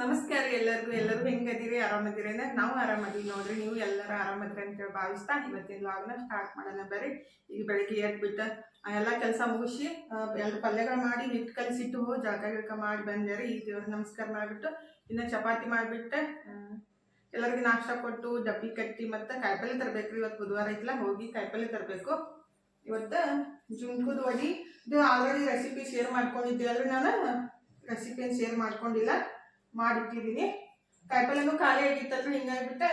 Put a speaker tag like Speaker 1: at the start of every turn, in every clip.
Speaker 1: ನಮಸ್ಕಾರ ಎಲ್ಲರಿಗೂ, ಎಲ್ಲರೂ ಹೆಂಗದಿರಿ ಆರಾಮದಿರಿ ಅಂದ್ರೆ ನಾವು ಆರಾಮದೀವಿ ನೋಡ್ರಿ, ನೀವು ಎಲ್ಲರೂ ಆರಾಮದ್ರಿ ಅಂತ ಭಾವಿಸ್ತಾ ಇವತ್ತಿನ ಲಾಗ್ನ ಸ್ಟಾರ್ಟ್ ಮಾಡೋಣ ಬರ್ರಿ. ಈಗ ಬೆಳಿಗ್ಗೆ ಎದ್ಬಿಟ್ಟು ಎಲ್ಲ ಕೆಲಸ ಮುಗಿಸಿ ಎರಡು ಪಲ್ಯಗಳು ಮಾಡಿ ಹಿಟ್ಟು ಕಲಸಿಟ್ಟು ಜಾಗ ಗಿಡಕ ಮಾಡಿ ಬಂದೆ ಈ ಈಗ ದೇವ್ರಿಗೆ ನಮಸ್ಕಾರ ಮಾಡಿಬಿಟ್ಟು, ಇನ್ನು ಚಪಾತಿ ಮಾಡಿಬಿಟ್ಟು ಎಲ್ಲರಿಗೂ ನಾಷ್ಟ ಕೊಟ್ಟು, ಡಬ್ಬಿ ಕಟ್ಟಿ ಮತ್ತು ಕಾಯಿಪಲ್ಲೆ ತರಬೇಕು ಇವತ್ತು ಬುಧವಾರ ಐತಲ್ಲ, ಹೋಗಿ ಕಾಯಿಪಲ್ಲೆ ತರಬೇಕು. ಇವತ್ತು ಜುಂಕುದ ವಡಿ. ಇದು ಆಲ್ರೆಡಿ ರೆಸಿಪಿ ಶೇರ್ ಮಾಡ್ಕೊಂಡಿದ್ದೆ ಅಲ್ರಿ ನಾನು. ರೆಸಿಪಿಯನ್ನು ಶೇರ್ ಮಾಡ್ಕೊಂಡಿಲ್ಲ. ಮಾಡಿಟ್ಟಿದ್ದೀನಿ. ಕಾಯಿಪಲ್ಲೆನೂ ಖಾಲಿ ಆಗಿತ್ತಲ್ರಿ ಹಿಂಗಾಗ್ಬಿಟ್ಟೆ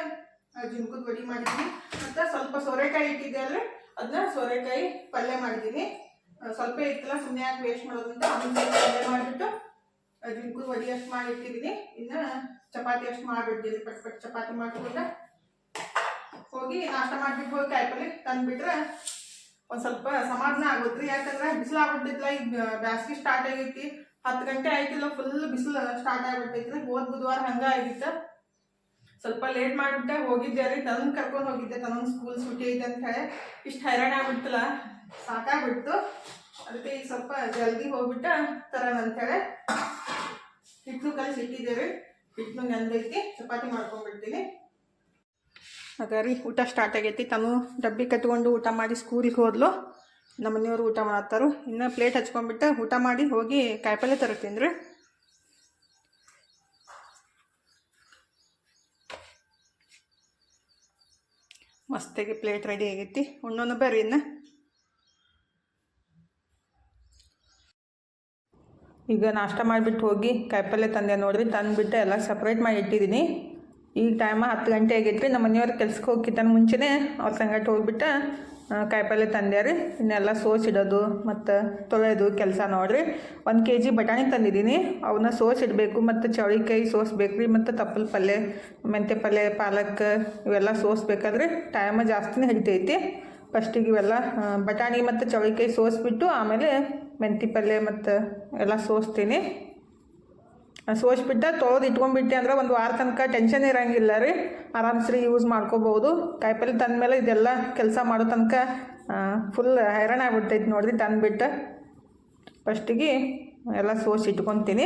Speaker 1: ಜುಂಕುದ ವಡಿ ಮಾಡಿದ್ದೀನಿ. ಮತ್ತು ಸ್ವಲ್ಪ ಸೋರೆಕಾಯಿ ಇಟ್ಟಿದ್ದೆ ಅಲ್ರಿ ಅದನ್ನ ಸೋರೆಕಾಯಿ ಪಲ್ಯ ಮಾಡಿದ್ದೀನಿ. ಸ್ವಲ್ಪ ಇತ್ತಲ್ಲ ಸುಮ್ಮನೆ ಯಾಕೆ ವೇಸ್ಟ್ ಮಾಡೋದಂತ ಅದನ್ನ ಪಲ್ಯ ಮಾಡಿಬಿಟ್ಟು ಜುಂಕುದ ವಡಿ ಅಷ್ಟು ಮಾಡಿ ಇಟ್ಟಿದ್ದೀನಿ ಇನ್ನು ಚಪಾತಿ ಅಷ್ಟು ಮಾಡಿಬಿಡ್ತೀನಿ. ಪಟ್ ಪಟ್ ಚಪಾತಿ ಮಾಡ್ಕೊಂಡ್ರೆ ಹೋಗಿ ನಾಷ್ಟ ಮಾಡಿಬಿಟ್ಟು ಹೋಗಿ ಕಾಯಿಪಲ್ಲೆ ತಂದುಬಿಟ್ರೆ ಒಂದು ಸ್ವಲ್ಪ ಸಮಾಧಾನ ಆಗುತ್ತೆ ಯಾಕಂದ್ರೆ ಬಿಸಿಲಾಗ್ಬಿಟ್ಟಿತ್ತಲ್ಲ ಈಗ ಬ್ಯಾಸ್ಗೆ ಸ್ಟಾರ್ಟ್ ಆಗೈತಿ. ಹತ್ತು ಗಂಟೆ ಆಯ್ತಿಲ್ಲ ಫುಲ್ ಬಿಸಿಲು ಸ್ಟಾರ್ಟ್ ಆಗ್ಬಿಟ್ಟೈತ್ರಿ ಹೋದ್ ಬುಧವಾರ ಹಂಗೆ ಆಗಿತ್ತು. ಸ್ವಲ್ಪ ಲೇಟ್ ಮಾಡಿಬಿಟ್ಟೆ, ಹೋಗಿದ್ದೆ. ರೀ ತನ್ನ ಕರ್ಕೊಂಡು ಹೋಗಿದ್ದೆ. ತನ್ನ ಸ್ಕೂಲ್ ಸೂಟಿ ಐತೆ ಅಂತ ಹೇಳಿ. ಇಷ್ಟು ಹೈರಾಣ ಆಗ್ಬಿಡ್ತಲ್ಲ, ಸಾಕಾಗ್ಬಿಡ್ತು. ಅದಕ್ಕೆ ಈಗ ಸ್ವಲ್ಪ ಜಲ್ದಿ ಹೋಗ್ಬಿಟ್ಟು ತರೋಣ ಅಂತೇಳಿ ಹಿಟ್ಟು ಕಲಿಸಿ ಇಟ್ಟಿದ್ದೇವೆ. ಹಿಟ್ಟು ನೆನ್ಬೇಕಿ ಚಪಾತಿ ಮಾಡ್ಕೊಂಡ್ಬಿಡ್ತೀನಿ. ಹಾಗಾರಿ ಊಟ ಸ್ಟಾರ್ಟ್ ಆಗೈತಿ. ತಾನು ಡಬ್ಬಿ ಕಟ್ಕೊಂಡು ಊಟ ಮಾಡಿ ಸ್ಕೂಲಿಗೆ ಹೋದ್ಲು. ನಮ್ಮ ಮನೆಯವರು ಊಟ ಮಾಡತ್ತಾರು ಇನ್ನೂ ಪ್ಲೇಟ್ ಹಚ್ಕೊಂಡ್ಬಿಟ್ಟು ಊಟ ಮಾಡಿ ಹೋಗಿ ಕಾಯಿಪಲ್ಲೆ ತರೋ ತಿಂದ್ರಿ ಮಸ್ತಾಗಿ ಪ್ಲೇಟ್ ರೆಡಿ ಆಗೈತಿ. ಉಣ್ಣೋನು ಬರ್ರಿ ಇನ್ನು. ಈಗ ನಾಷ್ಟ ಮಾಡಿಬಿಟ್ಟು ಹೋಗಿ ಕಾಯಿಪಲ್ಲೆ ತಂದೆ ನೋಡ್ರಿ. ತಂದುಬಿಟ್ಟು ಎಲ್ಲ ಸಪ್ರೇಟ್ ಮಾಡಿ ಇಟ್ಟಿದ್ದೀನಿ. ಈಗ ಟೈಮ ಹತ್ತು ಗಂಟೆ ಆಗೈತ್ರಿ. ನಮ್ಮ ಮನೆಯವ್ರ ಕೆಲ್ಸಕ್ಕೆ ಹೋಗಿತ್ತಾನ ಮುಂಚೆನೇ ಅವ್ರ ಸಂಗಟ ಹೋಗ್ಬಿಟ್ಟು ಕಾಯಿಪಲ್ಲೆ ತಂದೆ ರೀ ಇನ್ನೆಲ್ಲ ಸೋಸಿಡೋದು ಮತ್ತು ತೊಳೆಯೋದು ಕೆಲಸ ನೋಡ್ರಿ. ಒಂದು ಕೆ ಜಿ ಬಟಾಣಿ ತಂದಿದ್ದೀನಿ. ಅವನ್ನ ಸೋಸಿಡಬೇಕು ಮತ್ತು ಚೌಳಿಕಾಯಿ ಸೋಸ್ಬೇಕು ರೀ ಮತ್ತು ತಪ್ಪಲ ಪಲ್ಯ ಮೆಂತ್ಯ ಪಲ್ಯ ಪಾಲಕ್ ಇವೆಲ್ಲ ಸೋಸ್ಬೇಕಾದ್ರೆ ಟೈಮ್ ಜಾಸ್ತಿನೇ ಹಿಡಿತೈತಿ. ಫಸ್ಟಿಗೆ ಇವೆಲ್ಲ ಬಟಾಣಿ ಮತ್ತು ಚೌಳಿಕಾಯಿ ಸೋಸ್ಬಿಟ್ಟು ಆಮೇಲೆ ಮೆಂತಿ ಪಲ್ಯ ಮತ್ತು ಎಲ್ಲ ಸೋಸ್ತೀನಿ. ಸೋಸ್ಬಿಟ್ಟು ತೊಳೆದು ಇಟ್ಕೊಂಡ್ಬಿಟ್ಟೆ ಅಂದ್ರೆ ಒಂದು ವಾರ ತನಕ ಟೆನ್ಷನ್ ಇರೋಂಗಿಲ್ಲ ರೀ. ಆರಾಮ್ಸ್ರಿ ಯೂಸ್ ಮಾಡ್ಕೋಬೋದು. ಕಾಯಿಪಲ್ಲೆ ತಂದಮೇಲೆ ಇದೆಲ್ಲ ಕೆಲಸ ಮಾಡೋ ತನಕ ಫುಲ್ ಹೈರಾಣ ಆಗ್ಬಿಡ್ತೈತಿ ನೋಡ್ರಿ ತಂದುಬಿಟ್ಟು. ಫಸ್ಟಿಗೆ ಎಲ್ಲ ಸೋಸಿ ಇಟ್ಕೊತೀನಿ.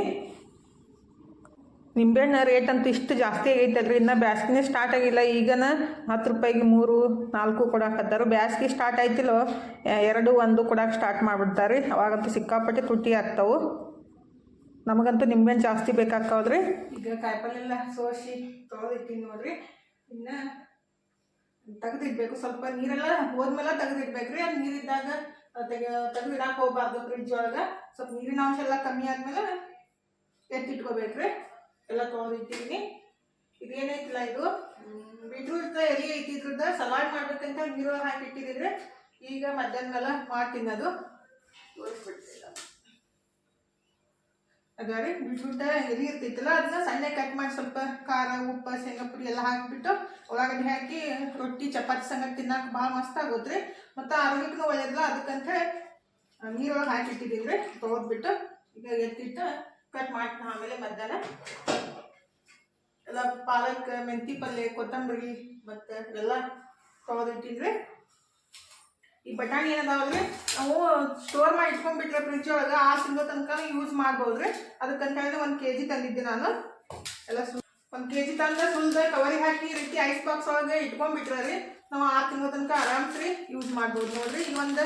Speaker 1: ನಿಂಬೆಹಣ್ಣು ರೇಟ್ ಅಂತೂ ಇಷ್ಟು ಜಾಸ್ತಿ ಆಗೈತಲ್ರಿ. ಇನ್ನು ಬ್ಯಾಸ್ಗಿನೇ ಸ್ಟಾರ್ಟ್ ಆಗಿಲ್ಲ. ಈಗನ ಹತ್ತು ರೂಪಾಯಿಗೆ ಮೂರು, ನಾಲ್ಕು ಕೊಡಾಕತ್ತಾರು. ಬ್ಯಾಸ್ಗೆ ಸ್ಟಾರ್ಟ್ ಆಯ್ತಿಲ್ಲೋ ಎರಡು, ಒಂದು ಕೊಡಕ್ಕೆ ಸ್ಟಾರ್ಟ್ ಮಾಡಿಬಿಡ್ತಾರೆ. ಅವಾಗಂತೂ ಸಿಕ್ಕಾಪಟ್ಟೆ ತುಟ್ಟಿ ಆಗ್ತಾವು. ನಮಗಂತೂ ನಿಂಬೆಹಣ್ಣು ಜಾಸ್ತಿ ಬೇಕಾಕವ್ರಿ ಈಗ ಕಾಯಿಪಲ್ಲೆಲ್ಲ ಸೋಸಿ ತೊಳೆದಿಟ್ಟಿನಿ ನೋಡ್ರಿ. ಇನ್ನು ತೆಗೆದಿಡ್ಬೇಕು. ಸ್ವಲ್ಪ ನೀರೆಲ್ಲ ಹೋದ್ಮೇಲೆ ತೆಗೆದಿಡ್ಬೇಕ್ರಿ. ಅದು ನೀರಿದ್ದಾಗ ತೆಗೆ ತೆಗೆದಿಡಕ್ಕೆ ಹೋಗ್ಬಾರ್ದು ಫ್ರಿಜ್ ಒಳಗೆ. ಸ್ವಲ್ಪ ನೀರಿನ ಅಂಶ ಎಲ್ಲ ಕಮ್ಮಿ ಆದ್ಮೇಲೆ ಎತ್ತಿಟ್ಕೋಬೇಕ್ರಿ. ಎಲ್ಲ ತೊಳೆದಿಟ್ಟಿದ್ದೀನಿ ಇದೇನೈತಿಲ್ಲ ಇದು? ಬೀಟ್ರೂಟ್ ಎಲೆ ಐತಿ. ಇದ್ರದ್ದು ಸಲಾಡ್ ಮಾಡ್ಬೇಕಂತ ನೀರು ಹಾಕಿಟ್ಟಿದ್ರೆ ಈಗ ಮಧ್ಯಾಹ್ನ ಮೇಲೆ ಅದು. ತೋರಿಸ್ಬಿಡ್ತಿಲ್ಲ ಅದಾರಿ ಬೀಟ್ರೂಟ್ ಎಲೆ ಇರ್ತೈತಲ್ಲ ಅದನ್ನ ಸಣ್ಣ ಕಟ್ ಮಾಡಿ ಸ್ವಲ್ಪ ಖಾರ, ಉಪ್ಪು, ಶೇಂಗಾ ಪುಡಿ ಎಲ್ಲ ಹಾಕಿಬಿಟ್ಟು ಒಳಗಡೆ ಹಾಕಿ ರೊಟ್ಟಿ, ಚಪಾತಿ ಸಂಗತಿ ತಿನ್ನಕ್ಕೆ ಭಾಳ ಮಸ್ತ್ ಆಗುತ್ತೆ ಮತ್ತೆ ಆರೋಗ್ಯಕ್ಕೂ ಒಳ್ಳೇದಲ್ಲ ಅದಕ್ಕಂತ ಹೇಳಿ ನೀರೊಳಗೆ ಹಾಕಿಟ್ಟಿದ್ದೀವಿ ರೀ ತೊಳೆದ್ಬಿಟ್ಟು ಈಗ ಎತ್ತಿಟ್ಟು ಕಟ್ ಮಾಡ್ತೀನಿ. ಆಮೇಲೆ ಮಧ್ಯಾಹ್ನ ಎಲ್ಲ ಪಾಲಕ್, ಮೆಂತಿ ಪಲ್ಯ ಕೊತ್ತಂಬರಿ, ಮತ್ತು ಎಲ್ಲ ತೊಳೆದಿಟ್ಟಿದ್ರಿ ಈ ಬಟಾಣಿ ಏನದಾವಲ್ರಿ ನಾವು ಸ್ಟೋರ್ ಮಾಡಿ ಇಟ್ಕೊಂಡ್ಬಿಟ್ರೆ ಫ್ರಿಜ್ ಒಳಗೆ ಆ ತಿಂಗಳ ತನಕ ಯೂಸ್ ಮಾಡ್ಬೋದ್ರಿ. ಅದಕ್ಕಂತ ಹೇಳಿ ಒಂದು ಕೆ ಜಿ ತಂದಿದ್ದೆ ನಾನು. ಎಲ್ಲ ಒಂದು ಕೆ ಜಿ ತಂದ್ರೆ ಸುಲ್ದ ಕವರಿ ಹಾಕಿ ಈ ರೀತಿ ಐಸ್ ಬಾಕ್ಸ್ ಒಳಗೆ ಇಟ್ಕೊಂಡ್ಬಿಟ್ರೆ ರೀ ನಾವು ಆ ತಿಂಗಳ ತನಕ ಆರಾಮ್ಸ್ರಿ ಯೂಸ್ ಮಾಡ್ಬೋದು ನೋಡ್ರಿ. ಈ ಒಂದು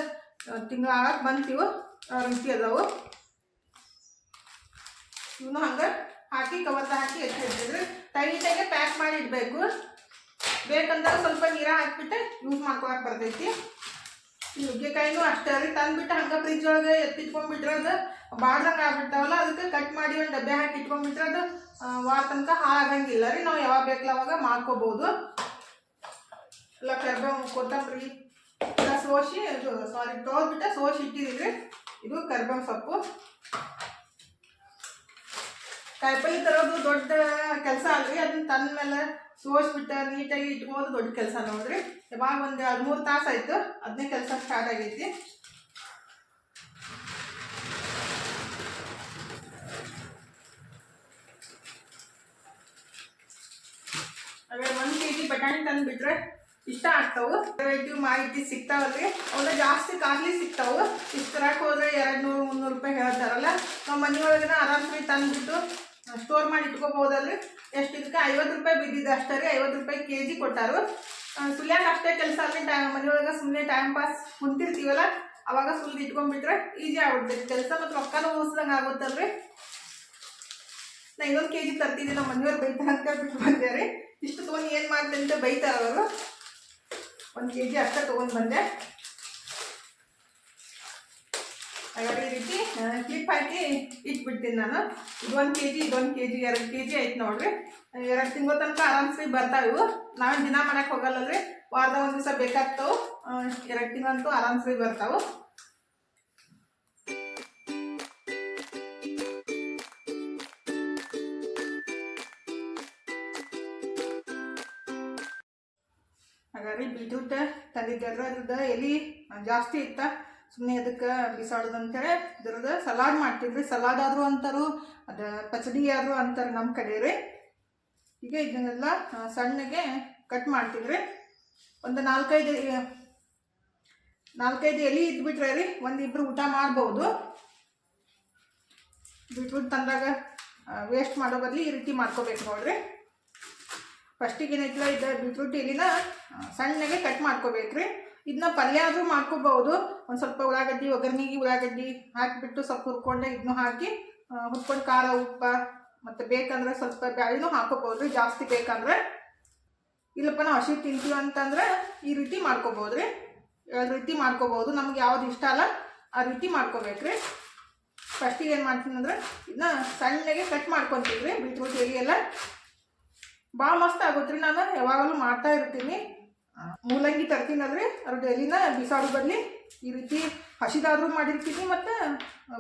Speaker 1: ತಿಂಗಳ ಆಗಕ್ಕೆ ಬಂತೀವು. ರೀತಿ ಅದಾವು. ಇವನು ಹಂಗೆ ಹಾಕಿ, ಕವರ್ದ ಹಾಕಿ ಎತ್ತಿ ಟೈಟಾಗಿ ಪ್ಯಾಕ್ ಮಾಡಿ ಇಡಬೇಕು. ಬೇಕಂದ್ರೆ ಸ್ವಲ್ಪ ನೀರ ಹಾಕ್ಬಿಟ್ಟು ಯೂಸ್ ಮಾಡ್ಕೊಳಕ್ಕೆ ಬರ್ತೈತಿ. ಈ ನುಗ್ಗೆಕಾಯಿನೂ ಅಷ್ಟೇ ರೀ. ತಂದ್ಬಿಟ್ಟು ಹಂಗೆ ಫ್ರಿಜ್ ಒಳಗೆ ಎತ್ತಿಟ್ಕೊಂಡ್ಬಿಟ್ರೆ ಅದು ಬಾಡ್ದಂಗೆ ಆಗ್ಬಿಡ್ತಾವಲ್ಲ, ಅದಕ್ಕೆ ಕಟ್ ಮಾಡಿ ಒಂದು ಡಬ್ಬೆ ಹಾಕಿ ಇಟ್ಕೊಂಡ್ಬಿಟ್ರೆ ಅದು ವಾರ ತನಕ ಹಾಳಾಗಂಗಿಲ್ಲ ರೀ. ನಾವು ಯಾವಾಗ ಬೇಕಲ್ಲ ಅವಾಗ ಮಾಡ್ಕೋಬೋದು. ಎಲ್ಲ ಕರ್ಬೇವು ಕೊತ್ತಂಬರಿ ಎಲ್ಲ ಸೋಸಿ ಸಾರಿ ತೊಳೆದ್ಬಿಟ್ಟು ಸೋಸಿ ಇಟ್ಟಿದ್ದೀವಿ ಇದು ಕರ್ಬೇವು ಸೊಪ್ಪು. ಕಾಯಿಪಲ್ಲೆ ತರೋದು ದೊಡ್ಡ ಕೆಲಸ ಅಲ್ರಿ, ಅದನ್ನ ತಂದ ಮೇಲೆ ಸೋಸ್ಬಿಟ್ಟು ನೀಟಾಗಿ ಇಟ್ಕೋದು ದೊಡ್ಡ ಕೆಲಸ ನೋಡ್ರಿ. ಯಾವಾಗ ಒಂದು ಎರಡು ಮೂರು ತಾಸು ಆಯ್ತು ಅದನ್ನೇ ಕೆಲಸ ಸ್ಟಾರ್ಟ್ ಆಗೈತಿ. ಅದೇ ಒಂದು ಕೆ ಜಿ ಬಟಾಣಿ ತಂದುಬಿಟ್ರೆ ಇಷ್ಟ ಆಗ್ತಾವು. ವೆರೈಟಿ ಮಾಹಿತಿ ಸಿಗ್ತಾವಲ್ರಿ. ಅವನ್ನ ಜಾಸ್ತಿ ಕಾಗ್ಲಿ ಸಿಗ್ತಾವು. ಇಷ್ಟು ತರಕ್ಕೆ ಹೋದ್ರೆ ಎರಡು ನೂರು ಮುನ್ನೂರು ರೂಪಾಯಿ ಹೇಳ್ತಾರಲ್ಲ ನಾವು ಮನೆಯೊಳಗಿನ ಆರಾಮ್ಸರಿ ತಂದ್ಬಿಟ್ಟು ಸ್ಟೋರ್ ಮಾಡಿ ಇಟ್ಕೋಬಹುದಲ್ರಿ ಎಷ್ಟು ಇದಕ್ಕೆ? ಐವತ್ತು ರೂಪಾಯಿ ಬಿದ್ದಿದ್ದು ಅಷ್ಟೇ ರೀ, ಐವತ್ತು ರೂಪಾಯಿ ಕೆ ಜಿ ಕೊಟ್ಟಾರು ಸುಲ್ಯಾಕ ಅಷ್ಟೇ ಕೆಲಸ ಅಲ್ಲಿ ಟೈಮ್ ಮನೆಯೊಳಗೆ ಸುಮ್ಮನೆ ಟೈಮ್ ಪಾಸ್ ಕುಂತಿರ್ತೀವಲ್ಲ, ಅವಾಗ ಸುಲ್ದು ಇಟ್ಕೊಂಡ್ಬಿಟ್ರೆ ಈಜಿ ಆಗ್ಬಿಡ್ತೈತೆ ಕೆಲಸ ಮತ್ತು ರೊಕ್ಕನೂ ಉಳಿಸ್ದಂಗೆ ಆಗುತ್ತಲ್ರಿ? ನಾ ಇನ್ನೊಂದು ಕೆ ಜಿ ತರ್ತೀನಿ ನಮ್ಮ ಮನೆಯವ್ರು ಬೈತಾ ಅಂತ ಬಿಟ್ಟು ಬಂದೆ ರೀ. ಇಷ್ಟು ತೊಗೊಂಡು ಏನು ಮಾಡ್ತೀನಿ ಅಂತ ಬೈತಾರವರು ಒಂದು ಕೆ ಜಿ ಅಷ್ಟೇ ತೊಗೊಂಡು ಬಂದೆ. ಹಾಗಾಗಿ ಈ ರೀತಿ ಕ್ಲಿಪ್ ಹಾಕಿ ಇಟ್ಬಿಡ್ತೀನಿ ನಾನು. ಒಂದು ಕೆ ಜಿ ಇದೊಂದು ಕೆ ಜಿ ಎರಡು ಕೆ ಜಿ ಐತೆ ನೋಡ್ರಿ ಎರಡು ತಿಂಗಳ ತನಕ ಆರಾಮ್ಸಿ ಬರ್ತಾವೆ ಇವು. ನಾವು ದಿನ ಮಾಡಕ್ಕೆ ರೀ ವಾರದ ಒಂದು ದಿವಸ ಬೇಕಾಗ್ತಾವೆ. ಎರಡು ತಿಂಗಳಂತೂ ಆರಾಮ್ಸಿ ಬರ್ತಾವೆ. ಹಾಗಾಗಿ ಬೀಟ್ರೂಟ್ ತಂದಿದ್ದೆ. ಅದ್ರದ್ದು ಎಲಿ ಜಾಸ್ತಿ ಇತ್ತ? ಸುಮ್ಮನೆ ಅದಕ್ಕೆ ಬಿಸಾಡೋದು ಅಂತೇಳಿ ಇದ್ರದ್ದು ಸಲಾಡ್ ಮಾಡ್ತಿದ್ರಿ ಸಲಾಡ್ ಆದರೂ ಅಂತಾರು, ಅದು ಪಚಡಿ ಆದರೂ ಅಂತಾರೆ ನಮ್ಮ ಕಡೆ ರೀ ಈಗ ಇದನ್ನೆಲ್ಲ ಸಣ್ಣಗೆ ಕಟ್ ಮಾಡ್ತಿದ್ರಿ ಒಂದು ನಾಲ್ಕೈದು ನಾಲ್ಕೈದು ಎಲೆ ಇದ್ಬಿಟ್ರೆ ರೀ ಒಂದಿಬ್ರು ಊಟ ಮಾಡ್ಬೋದು. ಬಿಟ್ಬಿಟ್ಟು ತಂದಾಗ ವೇಸ್ಟ್ ಮಾಡೋ ಬದಲು ಈ ರೀತಿ ಮಾಡ್ಕೋಬೇಕು ನೋಡ್ರಿ. ಫಸ್ಟಿಗೆ ಏನೈತಿಲ್ಲ ಇದು ಬೀಟ್ರೂಟ್ ಎಲಿನ ಸಣ್ಣಗೆ ಕಟ್ ಮಾಡ್ಕೋಬೇಕ್ರಿ. ಇದನ್ನ ಪಲ್ಯ ಆದರೂ ಮಾಡ್ಕೋಬಹುದು. ಒಂದು ಸ್ವಲ್ಪ ಉಳ್ಳಾಗಡ್ಡಿ, ಒಗ್ಗರಣೆಗೆ ಉಳ್ಳಾಗಡ್ಡಿ ಹಾಕಿಬಿಟ್ಟು ಸ್ವಲ್ಪ ಹುರ್ಕೊಂಡೆ ಇದನ್ನು ಹಾಕಿ ಹುರ್ಕೊಂಡು ಖಾರ, ಉಪ್ಪ ಮತ್ತು ಬೇಕಂದ್ರೆ ಸ್ವಲ್ಪ ಬ್ಯಾಳಿನೂ ಹಾಕೋಬಹುದು ಜಾಸ್ತಿ ಬೇಕಂದ್ರೆ. ಇಲ್ಲಪ್ಪ, ನಾವು ಹಸಿ ತಿಂತೀವಿ ಅಂತಂದ್ರೆ ಈ ರೀತಿ ಮಾಡ್ಕೋಬೋದ್ರಿ ಎರಡು ರೀತಿ ಮಾಡ್ಕೋಬಹುದು. ನಮ್ಗೆ ಯಾವ್ದು ಇಷ್ಟ ಅಲ್ಲ, ಆ ರೀತಿ ಮಾಡ್ಕೋಬೇಕ್ರಿ. ಫಸ್ಟಿಗೆ ಏನು ಮಾಡ್ತೀನಿ ಅಂದ್ರೆ ಇದನ್ನ ಸಣ್ಣಗೆ ಕಟ್ ಮಾಡ್ಕೊತೀವಿ ರೀ ಬೀಟ್ರೂಟ್ ಎಲೆ ಎಲ್ಲ. ಭಾಳ ಮಸ್ತ್ ಆಗುತ್ತೆ ರೀ. ನಾನು ಯಾವಾಗಲೂ ಮಾಡ್ತಾ ಇರ್ತೀನಿ. ಮೂಲಂಗಿ ತರ್ತೀನಲ್ರಿ ಅದ್ರ ಎಲಿನ ಬಿಸಾಡೋ ಬರಲಿ ಈ ರೀತಿ ಹಸಿದಾದರೂ ಮಾಡಿರ್ತೀನಿ ಮತ್ತು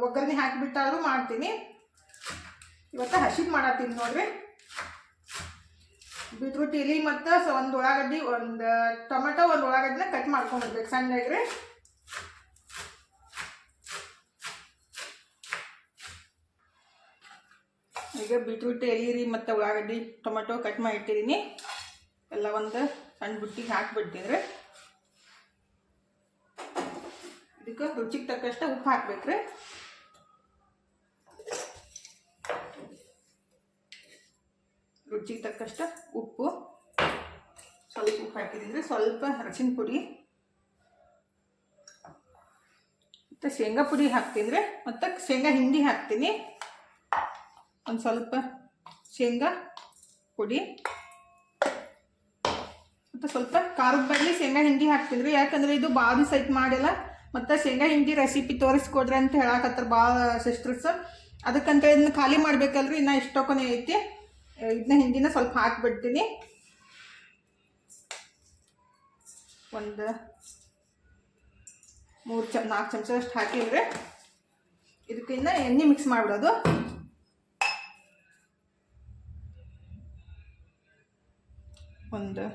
Speaker 1: ಒಗ್ಗರಣೆ ಹಾಕಿಬಿಟ್ಟಾದರೂ ಮಾಡ್ತೀನಿ. ಇವತ್ತು ಹಸಿದು ಮಾಡತ್ತೀನಿ ನೋಡ್ರಿ. ಬೀಟ್ರೂಟ್ ಎಲೆ ಮತ್ತು ಒಂದು ಉಳ್ಳಾಗಡ್ಡಿ, ಒಂದು ಟೊಮೆಟೊ ಒಂದು ಉಳ್ಳಾಗಡ್ಡಿನ ಕಟ್ ಮಾಡ್ಕೊಂಡಿರ್ಬೇಕು ಸಣ್ಣಗೆ ರೀ. ಈಗ ಬೀಟ್ರೂಟ್ ಎಲೆ ಮತ್ತು ಉಳ್ಳಾಗಡ್ಡಿ, ಟೊಮೆಟೊ ಕಟ್ ಮಾಡಿ ಇಟ್ಟಿದ್ದೀನಿ ಎಲ್ಲ ಒಂದು ಸಣ್ಣ ಬುಟ್ಟಿಗೆ ಹಾಕ್ಬಿಟ್ಟಿ ರೀ ಇದಕ್ಕೆ ರುಚಿಗೆ ತಕ್ಕಷ್ಟು ಉಪ್ಪು ಹಾಕ್ಬೇಕ್ರಿ. ರುಚಿಗೆ ತಕ್ಕಷ್ಟು ಉಪ್ಪು. ಸ್ವಲ್ಪ ಉಪ್ಪು ಹಾಕಿದ್ರೆ ಸ್ವಲ್ಪ ಅರಸಿನ ಪುಡಿ ಮತ್ತು ಶೇಂಗಾ ಪುಡಿ ಹಾಕ್ತೀನಿ ರೀ ಮತ್ತು ಶೇಂಗಾ ಹಿಂಡಿ ಹಾಕ್ತೀನಿ. ಒಂದು ಸ್ವಲ್ಪ ಶೇಂಗಾ ಪುಡಿ. ಮತ್ತು ಸ್ವಲ್ಪ ಖಾರದ ಬದಲಿ ಶೇಂಗಾ ಹಿಂಡಿ ಹಾಕ್ತಿದ್ರಿ. ಯಾಕಂದ್ರೆ ಇದು ಭಾಳ ದಿವಸ ಮಾಡಿಲ್ಲ. ಮತ್ತು ಶೇಂಗಾ ಹಿಂಡಿ ರೆಸಿಪಿ ತೋರಿಸ್ಕೊಡ್ರಿ ಅಂತ ಹೇಳಕತ್ತಾರ ಭಾಳ ಸಿಸ್ಟರ್ಸ್ ಅದಕ್ಕಂತ ಇದನ್ನ ಖಾಲಿ ಮಾಡ್ಬೇಕಲ್ರಿ, ಇನ್ನು ಕೊನೆ ಐತಿ. ಇದನ್ನ ಹಿಂಡಿನ ಸ್ವಲ್ಪ ಹಾಕ್ಬಿಡ್ತೀನಿ. ಒಂದು ಮೂರು ಚಮ್, ನಾಲ್ಕು ಚಮಚ ಅಷ್ಟು ಹಾಕಿದ್ರೆ ಇದಕ್ಕಿನ್ನ ಎಣ್ಣೆ ಮಿಕ್ಸ್ ಮಾಡಿಬಿಡೋದು. ಒಂದು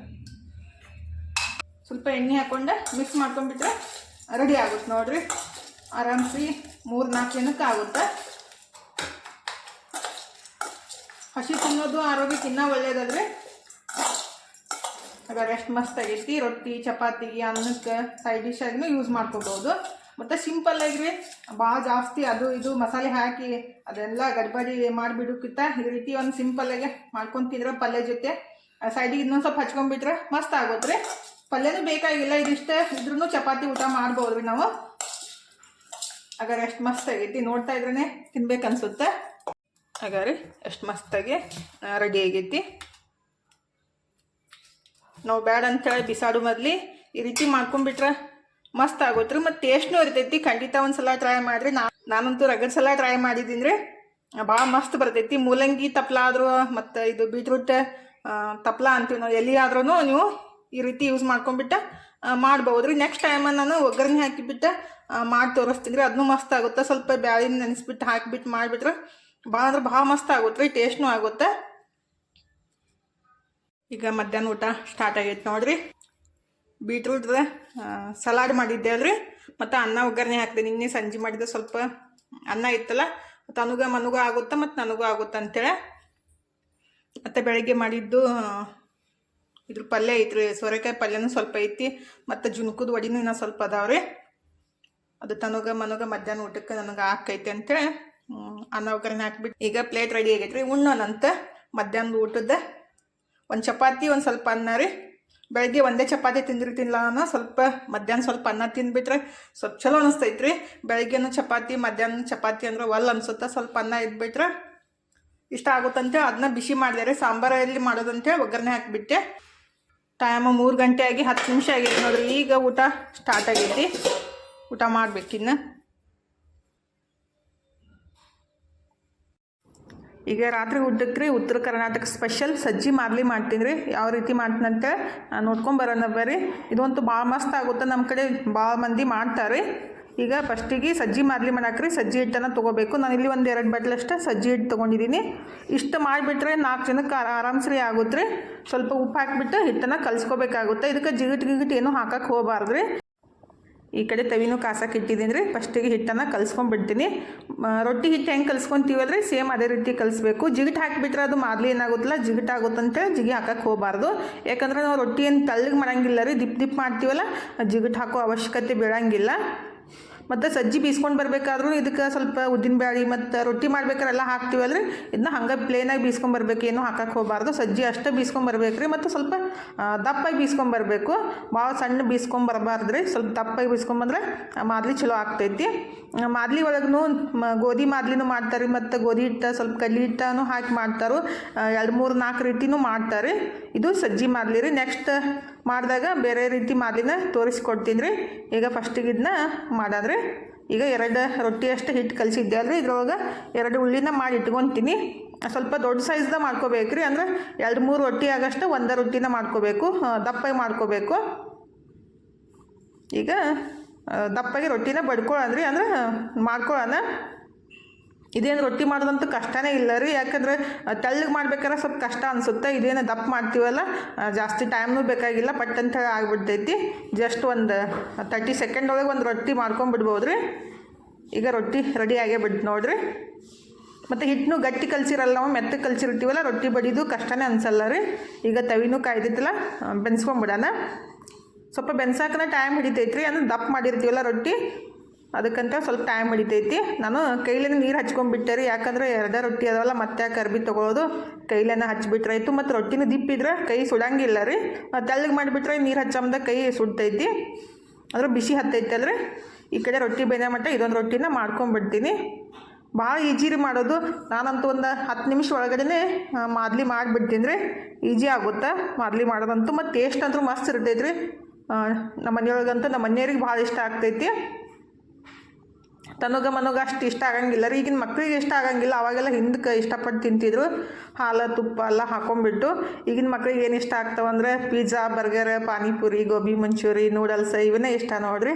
Speaker 1: ಸ್ವಲ್ಪ ಎಣ್ಣೆ ಹಾಕ್ಕೊಂಡು ಮಿಕ್ಸ್ ಮಾಡ್ಕೊಂಡ್ಬಿಟ್ರೆ ರೆಡಿ ಆಗುತ್ತೆ ನೋಡಿರಿ. ಆರಾಮ್ಸಿ ಮೂರು ನಾಲ್ಕು ಜನಕ್ಕೆ ಆಗುತ್ತೆ. ಹಸಿ ತಿನ್ನೋದು ಆರೋಗ್ಯಕ್ಕೆ ಇನ್ನೂ ಒಳ್ಳೇದಲ್ರಿ. ಅದು ರೆಸ್ಟ್ ಮಸ್ತ್ ಆಗೈತಿ. ರೊಟ್ಟಿ ಚಪಾತಿಗೆ ಅನ್ನಕ್ಕೆ ಸೈಡ್ ಡಿಶ್ ಆಗಿನೂ ಯೂಸ್ ಮಾಡ್ಕೋಬೋದು. ಮತ್ತು ಸಿಂಪಲ್ ಆಗಿರಿ. ಭಾಳ ಜಾಸ್ತಿ ಅದು ಇದು ಮಸಾಲೆ ಹಾಕಿ ಅದೆಲ್ಲ ಗಡ್ಬಡಿ ಮಾಡಿಬಿಡೋಕ್ಕಿಂತ ಈ ರೀತಿ ಒಂದು ಸಿಂಪಲ್ ಆಗಿ ಮಾಡ್ಕೊಂಡು ತಿಂದ್ರೆ ಪಲ್ಯ ಜೊತೆ. ಸೈಡಿಗೆ ಇನ್ನೊಂದು ಸ್ವಲ್ಪ ಹಚ್ಕೊಂಡ್ಬಿಟ್ರೆ ಮಸ್ತ್ ಆಗುತ್ತೆ ಪಲ್ಯನೂ ಬೇಕಾಗಿಲ್ಲ, ಇದಿಷ್ಟೇ. ಇದ್ರೂ ಚಪಾತಿ ಊಟ ಮಾಡ್ಬೋದು ರೀ ನಾವು. ಹಾಗಾದ್ರೆ ಎಷ್ಟು ಮಸ್ತ್ ಆಗೈತಿ ನೋಡ್ತಾ ಇದ್ರೇ ತಿನ್ಬೇಕು ಅನ್ಸುತ್ತೆ ಹಾಗಾದ್ರೆ ಎಷ್ಟು ಮಸ್ತಾಗಿ ರೆಡಿ ಆಗೈತಿ ನಾವು ಬೇಡ ಅಂತೇಳಿ ಬಿಸಾಡು ಮೊದ್ಲಿ. ಈ ರೀತಿ ಮಾಡ್ಕೊಂಡ್ಬಿಟ್ರೆ ಮಸ್ತ್ ಆಗುತ್ತೆ ಮತ್ತು ಟೇಸ್ಟ್ನೂ ಇರ್ತೈತಿ. ಖಂಡಿತ ಒಂದು ಸಲ ಟ್ರೈ ಮಾಡಿರಿ. ನಾ ನಾನಂತೂ ರಗಡ್ ಸಲ ಟ್ರೈ ಮಾಡಿದ್ದೀನಿ ರೀ ಭಾಳ ಮಸ್ತ್ ಬರ್ತೈತಿ. ಮೂಲಂಗಿ ತಪ್ಲ ಆದರೂ ಮತ್ತು ಇದು ಬೀಟ್ರೂಟ್ ತಪ್ಲ ಅಂತೀವಿ ನಾವು. ಎಲ್ಲಿ ಆದ್ರೂ ನೀವು ಈ ರೀತಿ ಯೂಸ್ ಮಾಡ್ಕೊಂಡ್ಬಿಟ್ಟು ಮಾಡ್ಬೋದು. ರೀ ನೆಕ್ಸ್ಟ್ ಟೈಮ್ ನಾನು ಒಗ್ಗರಣೆ ಹಾಕಿಬಿಟ್ಟು ಮಾಡಿ ತೋರಿಸ್ತೀನಿ. ರೀ ಅದನ್ನೂ ಮಸ್ತ್ ಆಗುತ್ತೆ. ಸ್ವಲ್ಪ ಬ್ಯಾಳಿನ ನೆನೆಸ್ಬಿಟ್ಟು ಹಾಕಿಬಿಟ್ಟು ಮಾಡಿಬಿಟ್ರೆ ಭಾಳ ಅಂದ್ರೆ ಭಾಳ ಮಸ್ತ್ ಆಗುತ್ತೆ. ರೀ ಟೇಸ್ಟ್ನೂ ಆಗುತ್ತೆ. ಈಗ ಮಧ್ಯಾಹ್ನ ಊಟ ಸ್ಟಾರ್ಟ್ ಆಗೈತೆ ನೋಡಿರಿ. ಬೀಟ್ರೂಟ್ ಸಲಾಡ್ ಮಾಡಿದ್ದೆ ಅಲ್ರಿ. ಮತ್ತು ಅನ್ನ ಒಗ್ಗರಣೆ ಹಾಕಿದೆ. ನಿನ್ನೆ ಸಂಜೆ ಮಾಡಿದ್ದೆ ಸ್ವಲ್ಪ ಅನ್ನ ಇತ್ತಲ್ಲ, ಮತ್ತು ಅನುಗ ಮನುಗ ಆಗುತ್ತೆ ಮತ್ತು ನನಗೂ ಆಗುತ್ತೆ ಅಂತೇಳಿ. ಮತ್ತು ಬೆಳಗ್ಗೆ ಮಾಡಿದ್ದು ಇದ್ರ ಪಲ್ಯ ಐತ್ರಿ, ಸೋರೆಕಾಯಿ ಪಲ್ಯನೂ ಸ್ವಲ್ಪ ಐತಿ, ಮತ್ತು ಜುನ್ಕದ ವಡಿನೂ ಇನ್ನೂ ಸ್ವಲ್ಪ ಅದಾವ್ರಿ. ಅದು ತನಗ ಮನಗ ಮಧ್ಯಾಹ್ನ ಊಟಕ್ಕೆ ನನಗೆ ಹಾಕೈತೆ ಅಂತೇಳಿ ಅನ್ನ ಒಗ್ಗರಣೆ ಹಾಕ್ಬಿಟ್ಟು ಈಗ ಪ್ಲೇಟ್ ರೆಡಿ ಆಗೈತ್ರಿ ಉಣ್ಣೋಣಂತ ಮಧ್ಯಾಹ್ನದ ಊಟದ. ಒಂದು ಚಪಾತಿ, ಒಂದು ಸ್ವಲ್ಪ ಅನ್ನ ರೀ. ಬೆಳಗ್ಗೆ ಒಂದೇ ಚಪಾತಿ ತಿಂದಿರ್ತಿಲ್ಲ ಅನ್ನೋ, ಸ್ವಲ್ಪ ಮಧ್ಯಾಹ್ನ ಸ್ವಲ್ಪ ಅನ್ನ ತಿಂದ್ಬಿಟ್ರೆ ಸ್ವಲ್ಪ ಚಲೋ ಅನಿಸ್ತೈತ್ರಿ. ಬೆಳಗ್ಗೆನೂ ಚಪಾತಿ ಮಧ್ಯಾಹ್ನ ಚಪಾತಿ ಅಂದ್ರೆ ಒಲ್ ಅನ್ಸುತ್ತೆ, ಸ್ವಲ್ಪ ಅನ್ನ ಇದ್ಬಿಟ್ರೆ ಇಷ್ಟ ಆಗುತ್ತಂತೆ ಅದನ್ನ ಬಿಸಿ ಮಾಡಿದೆ ರೀ, ಸಾಂಬಾರು ಎಲ್ಲಿ ಮಾಡೋದಂತೆ ಒಗ್ಗರಣೆ ಹಾಕಿಬಿಟ್ಟೆ. ಟೈಮ್ ಮೂರು ಗಂಟೆ ಆಗಿ ಹತ್ತು ನಿಮಿಷ ಆಗೈತಿ ನೋಡ್ರಿ. ಈಗ ಊಟ ಸ್ಟಾರ್ಟ್ ಆಗೈತಿ. ಊಟ ಮಾಡಬೇಕಿನ್ನು ಈಗ ರಾತ್ರಿ ಊಟಕ್ಕೆ ರೀ, ಉತ್ತರ ಕರ್ನಾಟಕ ಸ್ಪೆಷಲ್ ಸಜ್ಜಿ ಮಾರ್ಲಿ ಮಾಡ್ತೀನಿ ರೀ. ಯಾವ ರೀತಿ ಮಾಡ್ತೀನಂತ ನೋಡ್ಕೊಂಬರೋಣ ಬರ್ರಿ. ಇದಂತೂ ಭಾಳ ಮಸ್ತ್ ಆಗುತ್ತೆ. ನಮ್ಮ ಕಡೆ ಭಾಳ ಮಂದಿ ಮಾಡ್ತಾರೆ. ಈಗ ಫಸ್ಟಿಗೆ ಸಜ್ಜಿ ಮಾದಲಿ ಮಾಡಾಕ್ರಿ. ಸಜ್ಜಿ ಹಿಟ್ಟನ್ನು ತೊಗೋಬೇಕು. ನಾನು ಇಲ್ಲಿ ಒಂದು ಎರಡು ಬಟ್ಲಷ್ಟು ಸಜ್ಜಿ ಹಿಟ್ಟು ತೊಗೊಂಡಿದ್ದೀನಿ ಇಷ್ಟು ಮಾಡಿಬಿಟ್ರೆ ನಾಲ್ಕು ಜನಕ್ಕೆ ಆರಾಮ್ಸ್ರಿ ಆಗುತ್ತೆ ಸ್ವಲ್ಪ ಉಪ್ಪು ಹಾಕಿಬಿಟ್ಟು ಹಿಟ್ಟನ್ನು ಕಲಿಸ್ಕೋಬೇಕಾಗುತ್ತೆ. ಇದಕ್ಕೆ ಜಿಗಿಟ್ ಗಿಗಿಟ್ ಏನೂ ಹಾಕಕ್ಕೆ ಹೋಗಬಾರ್ದು ರೀ ಈ ಕಡೆ ತವಿನೂ ಕಾಸಕ್ಕೆ ಇಟ್ಟಿದ್ದೀನಿ ರೀ ಫಸ್ಟಿಗೆ ಹಿಟ್ಟನ್ನು ಕಲಿಸ್ಕೊಂಡ್ಬಿಡ್ತೀನಿ. ರೊಟ್ಟಿ ಹಿಟ್ಟು ಹೆಂಗೆ ಕಲಿಸ್ಕೊಂತೀವಲ್ಲ ರೀ ಸೇಮ್ ಅದೇ ರೀತಿ ಕಲಿಸ್ಬೇಕು. ಜಿಗಿಟ್ ಹಾಕಿಬಿಟ್ರೆ ಅದು ಮಾದಲಿ ಏನಾಗುತ್ತಲ್ಲ, ಜಿಗಿಟ್ ಆಗುತ್ತಂತೇಳಿ ಜಿಗಿ ಹಾಕಕ್ಕೆ ಹೋಗಬಾರ್ದು. ಯಾಕಂದ್ರೆ ನಾವು ರೊಟ್ಟಿ ಏನು ತಳ್ಳಗೆ ಮಾಡಂಗಿಲ್ಲ ರೀ. ದಿಪ್ ದಿಪ್ ಮಾಡ್ತೀವಲ್ಲ, ಜಿಗಿಟ್ ಹಾಕೋ ಅವಶ್ಯಕತೆ ಬೀಳಂಗಿಲ್ಲ. ಮತ್ತು ಸಜ್ಜಿ ಬೀಸ್ಕೊಂಡು ಬರಬೇಕಾದ್ರೂ ಇದಕ್ಕೆ ಸ್ವಲ್ಪ ಉದ್ದಿನ ಬ್ಯಾಳಿ ಮತ್ತು ರೊಟ್ಟಿ ಮಾಡ್ಬೇಕಾರೆಲ್ಲ ಹಾಕ್ತೀವಲ್ಲ ರೀ ಇದನ್ನ ಹಂಗೆ ಪ್ಲೇನಾಗಿ ಬೀಸ್ಕೊಂಡು ಬರಬೇಕು. ಏನೂ ಹಾಕಕ್ಕೆ ಹೋಗಬಾರ್ದು. ಸಜ್ಜಿ ಅಷ್ಟೇ ಬೀಸ್ಕೊಂಡು ಬರಬೇಕು ರೀ ಮತ್ತು ಸ್ವಲ್ಪ ದಪ್ಪಾಗಿ ಬೀಸ್ಕೊಂಡು ಬರಬೇಕು. ಭಾಳ ಸಣ್ಣ ಬೀಸ್ಕೊಂಡು ಬರಬಾರ್ದು ರೀ ಸ್ವಲ್ಪ ದಪ್ಪಾಗಿ ಬೀಸ್ಕೊಂಬಂದ್ರೆ ಮಾದಲಿ ಚಲೋ ಆಗ್ತೈತಿ. ಮಾದಲಿ ಒಳಗೂ ಗೋಧಿ ಮಾದಲಿನೂ ಮಾಡ್ತಾರೆ. ಮತ್ತು ಗೋಧಿ ಹಿಟ್ಟ, ಸ್ವಲ್ಪ ಕಲ್ಲಿ ಹಿಟ್ಟನೂ ಹಾಕಿ ಮಾಡ್ತಾರೆ. ಎರಡು ಮೂರು ನಾಲ್ಕು ರೀತಿನೂ ಮಾಡ್ತಾರೆ. ಇದು ಸಜ್ಜಿ ಮಾದಲಿ ರೀ. ನೆಕ್ಸ್ಟ್ ಮಾಡಿದಾಗ ಬೇರೆ ರೀತಿ ಮಾದಲಿನ ತೋರಿಸ್ಕೊಡ್ತೀನಿ ರೀ. ಈಗ ಫಸ್ಟಿಗೆ ಇದನ್ನ ಮಾಡಾದ್ರೆ ಈಗ ಎರಡು ರೊಟ್ಟಿ ಅಷ್ಟು ಹಿಟ್ಟು ಕಲಿಸಿದ್ದೆ ಅಲ್ರಿ. ಇದ್ರೊಳಗೆ ಎರಡು ಉಳ್ಳಿನ ಮಾಡಿ ಇಟ್ಕೊತೀನಿ. ಸ್ವಲ್ಪ ದೊಡ್ಡ ಸೈಜ್ದ ಮಾಡ್ಕೋಬೇಕು ರೀ. ಅಂದ್ರೆ ಎರಡು ಮೂರು ರೊಟ್ಟಿ ಆಗಷ್ಟು ಒಂದೇ ರೊಟ್ಟಿನ ಮಾಡ್ಕೋಬೇಕು. ದಪ್ಪಗೆ ಮಾಡ್ಕೋಬೇಕು. ಈಗ ದಪ್ಪಗೆ ರೊಟ್ಟಿನ ರೀ. ಅಂದ್ರೆ ಮಾಡ್ಕೊಳ್ಳೋಣ ಇದೇನು ರೊಟ್ಟಿ ಮಾಡೋದಂತೂ ಕಷ್ಟನೇ ಇಲ್ಲ ರೀ. ಯಾಕಂದ್ರೆ ತೆಳ್ಳಗೆ ಮಾಡ್ಬೇಕಾದ್ರೆ ಸ್ವಲ್ಪ ಕಷ್ಟ ಅನಿಸುತ್ತೆ. ಇದೇನು ದಪ್ಪ ಮಾಡ್ತೀವಲ್ಲ ಜಾಸ್ತಿ ಟೈಮ್ನೂ ಬೇಕಾಗಿಲ್ಲ ಪಟ್ ಅಂತ ಹೇಳಿ ಆಗ್ಬಿಡ್ತೈತಿ. ಜಸ್ಟ್ ಒಂದು ತರ್ಟಿ ಸೆಕೆಂಡ್ ಒಳಗೆ ಒಂದು ರೊಟ್ಟಿ ಮಾಡ್ಕೊಂಬಿಡ್ಬೋದು ರೀ. ಈಗ ರೊಟ್ಟಿ ರೆಡಿ ಆಗೇ ಬಿಡ್ತು ನೋಡ್ರಿ. ಮತ್ತು ಹಿಟ್ಟನ್ನು ಗಟ್ಟಿ ಕಲ್ಸಿರಲ್ಲ ನಾವು, ಮೆತ್ತಗೆ ಕಲ್ಸಿರ್ತೀವಲ್ಲ, ರೊಟ್ಟಿ ಬಡಿದು ಕಷ್ಟನೇ ಅನ್ಸಲ್ಲ ರೀ. ಈಗ ತವಿನೂ ಕಾಯ್ದಿತ್ತಲ್ಲ ಬೆನ್ಸ್ಕೊಂಬಿಡೋಣ. ಸ್ವಲ್ಪ ಬೆನ್ಸಾಕನ ಟೈಮ್ ಹಿಡಿತೈತ್ರಿ, ಅಂದ್ರೆ ದಪ್ಪ ಮಾಡಿರ್ತೀವಲ್ಲ ರೊಟ್ಟಿ. ಅದಕ್ಕಂತ ಸ್ವಲ್ಪ ಟೈಮ್ ಹಿಡಿತೈತಿ. ನಾನು ಕೈಲೇನೆ ನೀರು ಹಚ್ಕೊಂಡ್ಬಿಟ್ಟೆ ರೀ ಯಾಕಂದ್ರೆ ಎರಡೇ ರೊಟ್ಟಿ ಅದಾವಲ್ಲ, ಮತ್ತೆ ಕರ್ಬಿ ತೊಗೊಳೋದು. ಕೈಲೇನ ಹಚ್ಬಿಟ್ರಾಯ್ತು ಮತ್ತು ರೊಟ್ಟಿನ ದಿಪ್ಪಿದ್ರೆ ಕೈ ಸುಡಂಗಿಲ್ಲ ರೀ. ತೆಳ್ಳಗೆ ಮಾಡಿಬಿಟ್ರೆ ನೀರು ಹಚ್ಚಮ್ದ ಕೈ ಸುಡ್ತೈತಿ. ಅಂದ್ರೆ ಬಿಸಿ ಹತ್ತೈತಿ ಅಲ್ರಿ. ಈ ಕಡೆ ರೊಟ್ಟಿ ಬೇನೆ ಮಟ್ಟ, ಇದೊಂದು ರೊಟ್ಟಿನ ಮಾಡ್ಕೊಂಡ್ಬಿಡ್ತೀನಿ ಭಾಳ ಈಜಿ ರೀ ಮಾಡೋದು. ನಾನಂತೂ ಒಂದು ಹತ್ತು ನಿಮಿಷ ಒಳಗಡೆ ಮಾದಲಿ ಮಾಡಿಬಿಡ್ತೀನಿ ರೀ. ಈಜಿ ಆಗುತ್ತೆ? ಮಾದಲಿ ಮಾಡೋದಂತೂ ಮತ್ತು ಟೇಸ್ಟ್ ಅಂತೂ ಮಸ್ತ್ ಇರ್ತೈತೆ ರೀ ನಮ್ಮ ಮನೆಯೊಳಗಂತೂ ನಮ್ಮ ಮನೆಯವ್ರಿಗೆ ಭಾಳ ಇಷ್ಟ ಆಗ್ತೈತಿ. ತನಗ ಮನಗ ಅಷ್ಟು ಇಷ್ಟ ಆಗಂಗಿಲ್ಲ ರೀ. ಈಗಿನ ಮಕ್ಳಿಗೆ ಇಷ್ಟ ಆಗಂಗಿಲ್ಲ. ಅವಾಗೆಲ್ಲ ಹಿಂದಕ್ಕೆ ಇಷ್ಟಪಟ್ಟು ತಿಂತಿದ್ರು. ಹಾಲು, ತುಪ್ಪ ಎಲ್ಲ ಹಾಕೊಂಡ್ಬಿಟ್ಟು ಈಗಿನ ಮಕ್ಳಿಗೆ ಏನು ಇಷ್ಟ ಆಗ್ತಾವಂದ್ರೆ pizza, burger, panipuri, gobi manchuri, noodles ಇವನ್ನೇ ಇಷ್ಟ ನೋಡ್ರಿ.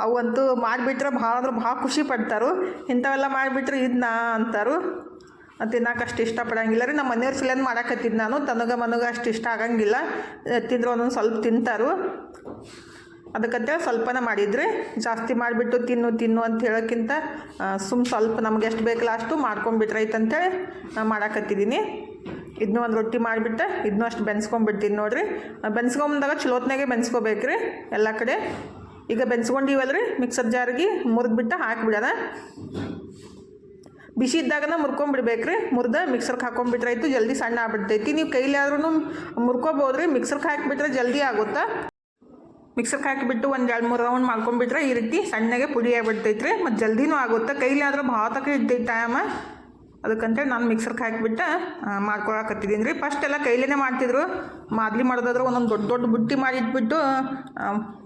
Speaker 1: ಅವಂತೂ ಮಾಡಿಬಿಟ್ರೆ ಭಾಳ ಅಂದ್ರೆ ಭಾಳ ಖುಷಿ ಪಡ್ತಾರು. ಇಂಥವೆಲ್ಲ ಮಾಡಿಬಿಟ್ರೆ ಇದನ್ನ ಅಂತಾರು. ತಿನ್ನಕ್ಕೆ ಅಷ್ಟು ಇಷ್ಟಪಡಂಗಿಲ್ಲ ರೀ. ನಮ್ಮ ಮನೆಯವ್ರ ಸಲೇನು ಮಾಡಾಕತ್ತಿದ್ದು ನಾನು. ತನಗ ಮನಗ ಅಷ್ಟು ಇಷ್ಟ ಆಗಂಗಿಲ್ಲ. ತಿಂದ್ರೆ ಒಂದೊಂದು ಸ್ವಲ್ಪ ತಿಂತಾರು. ಅದಕ್ಕಂತೇಳಿ ಸ್ವಲ್ಪನೇ ಮಾಡಿದ್ರಿ ಜಾಸ್ತಿ ಮಾಡಿಬಿಟ್ಟು ತಿನ್ನು ತಿನ್ನು ಅಂತ ಹೇಳೋಕ್ಕಿಂತ ಸುಮ್ಮ ಸ್ವಲ್ಪ ನಮ್ಗೆ ಎಷ್ಟು ಬೇಕಲ್ಲ ಅಷ್ಟು ಅಂತೇಳಿ ನಾನು ಮಾಡಾಕತ್ತಿದ್ದೀನಿ ಇದನ್ನೂ ಒಂದು ರೊಟ್ಟಿ ಮಾಡಿಬಿಟ್ಟು ಇದನ್ನೂ ಅಷ್ಟು ಬೆನ್ಸ್ಕೊಂಬಿಡ್ತೀನಿ ನೋಡಿರಿ. ಬೆನ್ಸ್ಕೊಂಬಂದಾಗ ಚಲೋತ್ನಾಗೆ ಬೆನ್ಸ್ಕೋಬೇಕ್ರಿ ಎಲ್ಲ ಕಡೆ. ಈಗ ಬೆನ್ಸ್ಕೊಂಡಿವಲ್ರಿ, ಮಿಕ್ಸರ್ ಜಾರಿಗೆ ಮುರಿದ್ಬಿಟ್ಟು ಹಾಕಿಬಿಡೋಣ. ಬಿಸಿ ಇದ್ದಾಗನ ಮುರ್ಕೊಂಬಿಡ್ಬೇಕ್ರಿ, ಮುರಿದ ಮಿಕ್ಸರ್ಗೆ ಹಾಕೊಂಡ್ಬಿಟ್ರಾಯ್ತು ಜಲ್ದಿ ಸಣ್ಣ ಆಗ್ಬಿಡ್ತೈತಿ ನೀವು ಕೈಲಿ ಆದ್ರೂ ಮುರ್ಕೋಬೋದ್ರಿ, ಮಿಕ್ಸರ್ಗೆ ಹಾಕಿಬಿಟ್ರೆ ಜಲ್ದಿ ಆಗುತ್ತಾ? ಮಿಕ್ಸರ್ಗೆ ಹಾಕಿಬಿಟ್ಟು ಒಂದು ಎರಡು ಮೂರು ರೌಂಡ್ ಮಾಡ್ಕೊಂಡ್ಬಿಟ್ರೆ ಈ ರೀತಿ ಸಣ್ಣಗೆ ಪುಡಿ ಆಗಿಬಿಡ್ತೈತೆ ರೀ ಮತ್ತು ಜಲ್ದಿನೂ ಆಗುತ್ತೆ. ಕೈಲಿ ಆದ್ರೆ ತಕ ಇರ್ತೈತೆ ಟೈಮ ಅದಕ್ಕಂತೇಳಿ ನಾನು ಮಿಕ್ಸರ್ಗೆ ಹಾಕಿಬಿಟ್ಟು ಮಾಡ್ಕೊಳಕತ್ತಿದ್ದೀನಿ ರೀ ಫಸ್ಟ್ ಎಲ್ಲ ಕೈಲೇ ಮಾಡ್ತಿದ್ರು. ಮಾದಲಿ ಮಾಡೋದಾದ್ರೆ ಒಂದೊಂದು ದೊಡ್ಡ ದೊಡ್ಡ ಬುಟ್ಟಿ ಮಾಡಿಟ್ಬಿಟ್ಟು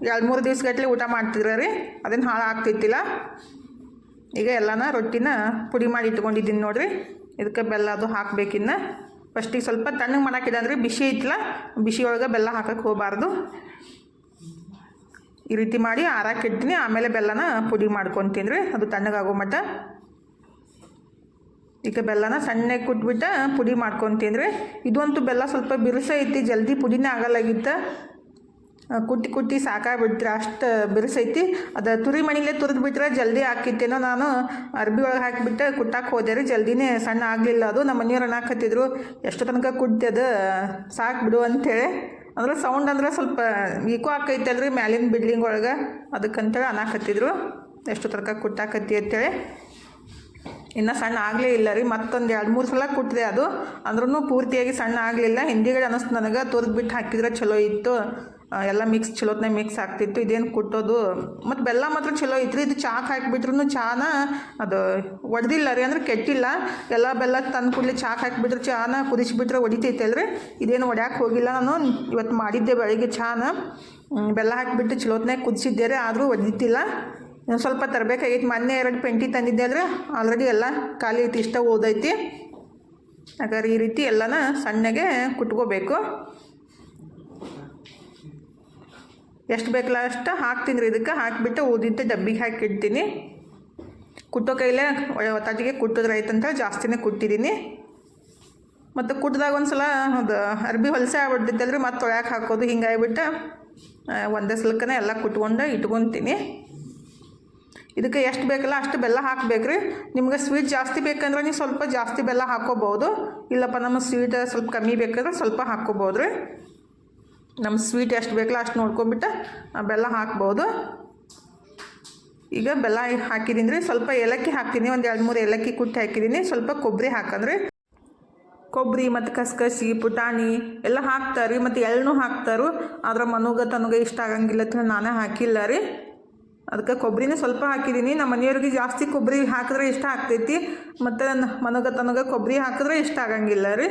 Speaker 1: ಎರಡು ಮೂರು ದಿವ್ಸಗಟ್ಟಲೆ ಊಟ ಮಾಡ್ತಿದ್ರು ರೀ. ಅದನ್ನು ಹಾಳು ಆಗ್ತಿತ್ತಿಲ್ಲ ಈಗ ಎಲ್ಲನ ರೊಟ್ಟಿನ ಪುಡಿ ಮಾಡಿ ಇಟ್ಕೊಂಡಿದ್ದೀನಿ ನೋಡಿರಿ. ಇದಕ್ಕೆ ಬೆಲ್ಲ ಅದು ಹಾಕ್ಬೇಕಿನ್ನ ಫಸ್ಟಿಗೆ ಸ್ವಲ್ಪ ತಣ್ಣಗೆ ಮಾಡಾಕಿದ್ದಂದ್ರೆ ಬಿಸಿ ಐತಿಲ್ಲ ಬಿಸಿ ಒಳಗೆ ಬೆಲ್ಲ ಹಾಕಕ್ಕೆ ಹೋಗಬಾರ್ದು. ಈ ರೀತಿ ಮಾಡಿ ಆರಾಕಿಡ್ತೀನಿ ಆಮೇಲೆ ಬೆಲ್ಲನ ಪುಡಿ ಮಾಡ್ಕೊಂಡು ರೀ ಅದು ತಣ್ಣಗಾಗೋ ಮಟ್ಟ. ಈಗ ಬೆಲ್ಲನ ಸಣ್ಣಗೆ ಕುಟ್ಬಿಟ್ಟು ಪುಡಿ ಮಾಡ್ಕೊತೀನಿ ರೀ ಇದಂತೂ ಬೆಲ್ಲ ಸ್ವಲ್ಪ ಬಿರುಸ ಐತಿ, ಜಲ್ದಿ ಪುಡಿನೇ ಆಗಲ್ಲಾಗಿತ್ತ. ಕುಟ್ಟಿ ಕುಟ್ಟಿ ಸಾಕಾಗ್ಬಿಟ್ರೆ ಅಷ್ಟು ಬಿರುಸೈತಿ ಅದು ತುರಿ ಮಣಿಲೇ ತುರಿದು ಬಿಟ್ರೆ ಜಲ್ದಿ ಹಾಕಿತ್ತೇನೋ ನಾನು. ಅರ್ಬಿ ಒಳಗೆ ಹಾಕಿಬಿಟ್ಟು ಕುಟ್ಟಕ್ಕೆ ಹೋದೆ ರೀ, ಜಲ್ದಿನೇ ಸಣ್ಣ ಆಗಲಿಲ್ಲ ಅದು. ನಮ್ಮ ಮನೆಯವ್ರು ಅನ್ನಕತ್ತಿದ್ರು, ಎಷ್ಟು ತನಕ ಕುಟ್ಟಿ ಅದು ಸಾಕು ಬಿಡು ಅಂಥೇಳಿ ಅಂದ್ರೆ ಸೌಂಡ್ ಅಂದ್ರೆ ಸ್ವಲ್ಪ ಈಕೋ ಆಕೈತೆ ಅಲ್ರಿ ಮ್ಯಾಲಿನ ಬಿಲ್ಡಿಂಗ್ ಒಳಗೆ. ಅದಕ್ಕಂತೇಳಿ ಅನಾಕತ್ತಿದ್ರು ಎಷ್ಟು ತರಕ ಕುಟ್ಟಾಕತ್ತಿ ಅಂತೇಳಿ. ಇನ್ನು ಸಣ್ಣ ಆಗಲೇ ಇಲ್ಲ ರೀ, ಮತ್ತೊಂದು ಎರಡು ಮೂರು ಸಲ ಕುಟ್ಟಿದೆ ಅದು. ಅಂದ್ರೂ ಪೂರ್ತಿಯಾಗಿ ಸಣ್ಣ ಆಗಲಿಲ್ಲ. ಹಿಂದಿಗಡೆ ಅನ್ನಿಸ್ತು ನನಗೆ, ತುರ್ದು ಬಿಟ್ಟು ಹಾಕಿದ್ರೆ ಚಲೋ ಇತ್ತು. ಎಲ್ಲ ಮಿಕ್ಸ್ ಚಲೋತ್ನಾಗ ಮಿಕ್ಸ್ ಆಗ್ತಿತ್ತು. ಇದೇನು ಕುಟ್ಟೋದು? ಮತ್ತು ಬೆಲ್ಲ ಮಾತ್ರ ಚಲೋ ಇತ್ತು ರೀ ಇದು ಚಾಕ್ ಹಾಕಿಬಿಟ್ರು ಚಾನ ಅದು ಒಡೆದಿಲ್ಲ ರೀ, ಅಂದ್ರೆ ಕೆಟ್ಟಿಲ್ಲ. ಎಲ್ಲ ಬೆಲ್ಲ ತಂದು ಕೂಡಲಿ ಚಾಕ್ ಹಾಕಿಬಿಟ್ರೆ ಚಾನ ಕುದಿಸಿಬಿಟ್ರೆ ಒಡಿತೈತೆ ಅಲ್ರಿ. ಇದೇನು ಒಡ್ಯಾಕೆ ಹೋಗಿಲ್ಲ ನಾನು. ಇವತ್ತು ಮಾಡಿದ್ದೆ ಬೆಳಗ್ಗೆ ಚಾನ. ಬೆಲ್ಲ ಹಾಕಿಬಿಟ್ಟು ಚಲೋತ್ನಾಗ ಕುದಿಸಿದ್ದೆ ರೀ, ಆದರೂ ಒಡಿತಿಲ್ಲ. ಸ್ವಲ್ಪ ತರಬೇಕಾಗಿತ್ತು ಮೊನ್ನೆ ಎರಡು ಪೆಂಟಿ ತಂದಿದ್ದೆ ಅಂದರೆ ಆಲ್ರೆಡಿ ಎಲ್ಲ ಖಾಲಿ ಐತಿ, ಇಷ್ಟ ಓದೈತಿ ಹಾಗಾದ್ರೆ ಈ ರೀತಿ ಎಲ್ಲನ ಸಣ್ಣಗೆ ಕುಟ್ಕೋಬೇಕು. ಎಷ್ಟು ಬೇಕಲ್ಲ ಅಷ್ಟು ಹಾಕ್ತೀನಿ ರೀ. ಇದಕ್ಕೆ ಹಾಕಿಬಿಟ್ಟು ಊದಿದ್ದೆ ಡಬ್ಬಿಗೆ ಹಾಕಿಡ್ತೀನಿ ಕುಟ್ಟೋ ಕೈಲೇ ತಾಟಿಗೆ ಕುಟ್ಟಿದ್ರೆ ಆಯ್ತಂತ ಜಾಸ್ತಿನೇ ಕುಟ್ಟಿದ್ದೀನಿ. ಮತ್ತು ಕುಟ್ಟಿದಾಗ ಒಂದು ಸಲ ಅದು ಅರ್ಬಿ ಹೊಲಸೆ ಆಗ್ಬಿಟ್ಟಿದ್ದಲ್ರಿ ಮತ್ತೆ ತೊಳ್ಯಾಕೆ ಹಾಕೋದು ಹಿಂಗಾಗ್ಬಿಟ್ಟು ಒಂದೇ ಸಲಕ್ಕನೇ ಎಲ್ಲ ಕುಟ್ಕೊಂಡು ಇಟ್ಕೊತೀನಿ. ಇದಕ್ಕೆ ಎಷ್ಟು ಬೇಕಲ್ಲ ಅಷ್ಟು ಬೆಲ್ಲ ಹಾಕ್ಬೇಕ್ರಿ ನಿಮ್ಗೆ ಸ್ವೀಟ್ ಜಾಸ್ತಿ ಬೇಕಂದ್ರೆ ನೀವು ಸ್ವಲ್ಪ ಜಾಸ್ತಿ ಬೆಲ್ಲ ಹಾಕೋಬೋದು ಇಲ್ಲಪ್ಪ ನಮ್ಮ ಸ್ವೀಟ್ ಸ್ವಲ್ಪ ಕಮ್ಮಿ ಬೇಕಂದ್ರೆ ಸ್ವಲ್ಪ ಹಾಕ್ಕೋಬೋದು ರೀ. ನಮ್ಮ ಸ್ವೀಟ್ ಎಷ್ಟು ಬೇಕಲ್ಲ ಅಷ್ಟು ನೋಡ್ಕೊಂಬಿಟ್ಟು ಬೆಲ್ಲ ಹಾಕ್ಬೋದು. ಈಗ ಬೆಲ್ಲ ಹಾಕಿದ್ದೀನಿ ರೀ ಸ್ವಲ್ಪ ಏಲಕ್ಕಿ ಹಾಕ್ತೀನಿ, ಒಂದು ಎರಡು ಮೂರು ಏಲಕ್ಕಿ ಕುಟ್ಟಿ ಹಾಕಿದ್ದೀನಿ ಸ್ವಲ್ಪ ಕೊಬ್ಬರಿ ಹಾಕಂದ್ರೆ. ಕೊಬ್ಬರಿ ಮತ್ತು ಕಸಕಸಿ, ಪುಟಾಣಿ ಎಲ್ಲ ಹಾಕ್ತಾರೆ ಮತ್ತು ಎಳ್ಳು ಹಾಕ್ತಾರೆ. ಆದ್ರೆ ಮನುಗ ತನಗೆ ಇಷ್ಟ ಆಗಂಗಿಲ್ಲ ಅಂತ ನಾನೇ ಹಾಕಿಲ್ಲ ರೀ. ಅದಕ್ಕೆ ಕೊಬ್ಬರಿನೇ ಸ್ವಲ್ಪ ಹಾಕಿದ್ದೀನಿ ನಮ್ಮ ಮನೆಯವ್ರಿಗೆ ಜಾಸ್ತಿ ಕೊಬ್ಬರಿ ಹಾಕಿದ್ರೆ ಇಷ್ಟ ಆಗ್ತೈತಿ, ಮತ್ತು ಮನಗ ತನಗ ಕೊಬ್ಬರಿ ಹಾಕಿದ್ರೆ ಇಷ್ಟ ಆಗಂಗಿಲ್ಲ ರೀ.